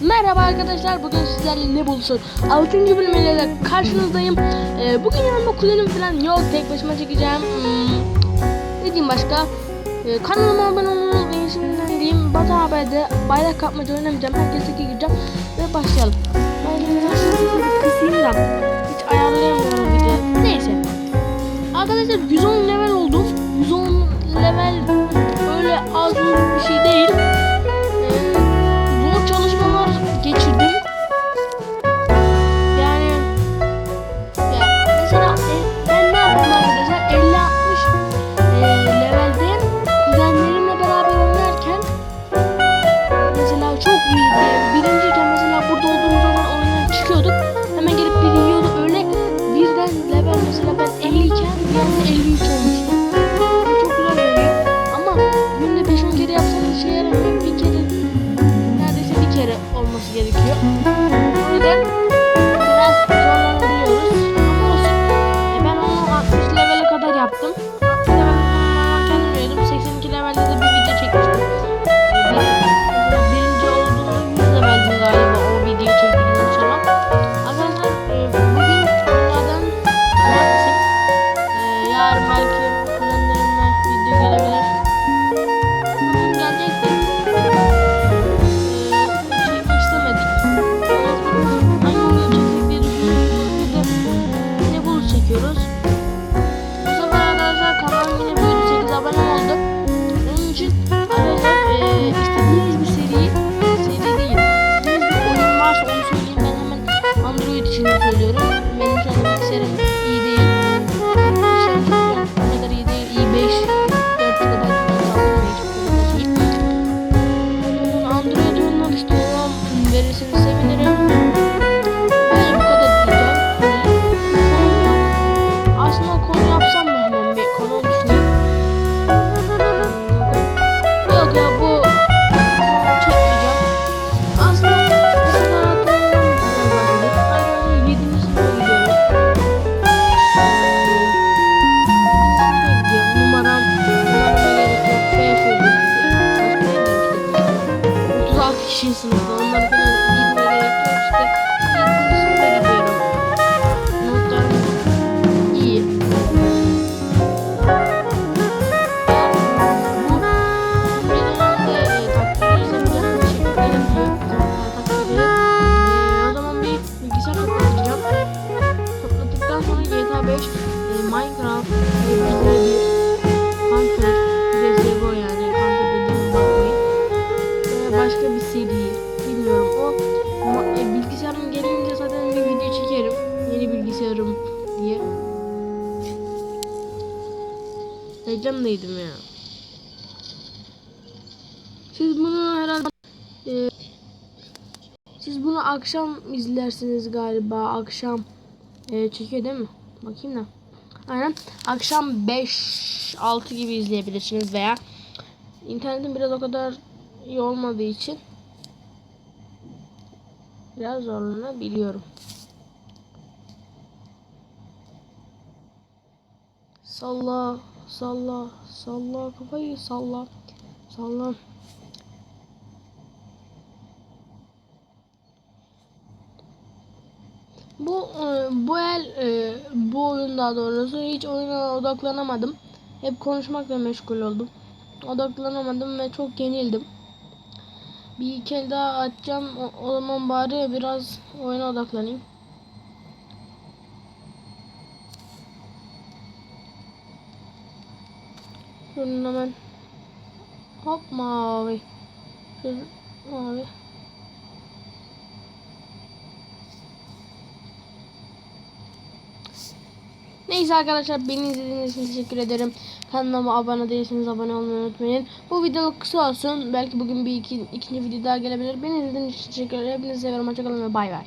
Merhaba arkadaşlar bugün sizlerle ne buluşur? 6. bölümüyle karşınızdayım. Ee, Bugün yanımda kuzenim falan yok tek başıma çekeceğim. Hmm, Ne diyeyim başka? Ee, Kanalıma abone olmayı ve şimdiden diyeyim. Batı Haber'de bayrak kapmaca oynamayacağım Herkese gireceğim ve başlayalım. Ben Hiç ayarlayamıyorum video Neyse. Arkadaşlar 110 level oldum. 110 level öyle az ben 50 iken bir anda 53 olmuştum. Bu çok güzel oluyor ama günde 5-10 kere yapsanız işe yaramıyor bir kere neredeyse bir kere olması gerekiyor. 36 kişi sınıfta. Onları falan gitmeye gerek işte. 7. sınıfa gidiyorum. Notlarım iyi. Bu videolarda e, takdir izlemeyeceğim. E, takdiri. E, o zaman bir bilgisayar toplatacağım. Topladıktan sonra GTA 5, Minecraft, e, bir Hunter, başka bir seri. Bilmiyorum o ama, e, bilgisayarım gelince zaten bir video çekerim. Yeni bilgisayarım diye. Heyecanlıydım ya. Siz bunu herhalde e, siz bunu akşam izlersiniz galiba. Akşam e, çekiyor değil mi? Bakayım da. Aynen. Akşam 5-6 gibi izleyebilirsiniz veya internetin biraz o kadar iyi olmadığı için biraz zorlanabiliyorum. Salla, salla, salla kafayı salla, salla. Bu e, bu el e, bu oyun daha doğrusu hiç oyuna odaklanamadım. Hep konuşmakla meşgul oldum. Odaklanamadım ve çok yenildim. Bir iki el daha açacağım. O, o zaman bari biraz oyuna odaklanayım. Şunun hemen hop mavi. Şu mavi. Neyse arkadaşlar beni izlediğiniz için teşekkür ederim. Kanalıma abone değilseniz abone olmayı unutmayın. Bu video kısa olsun. Belki bugün bir iki, ikinci video daha gelebilir. Beni izlediğiniz için teşekkür ederim. Hepinizi seviyorum. Hoşçakalın ve bay bay.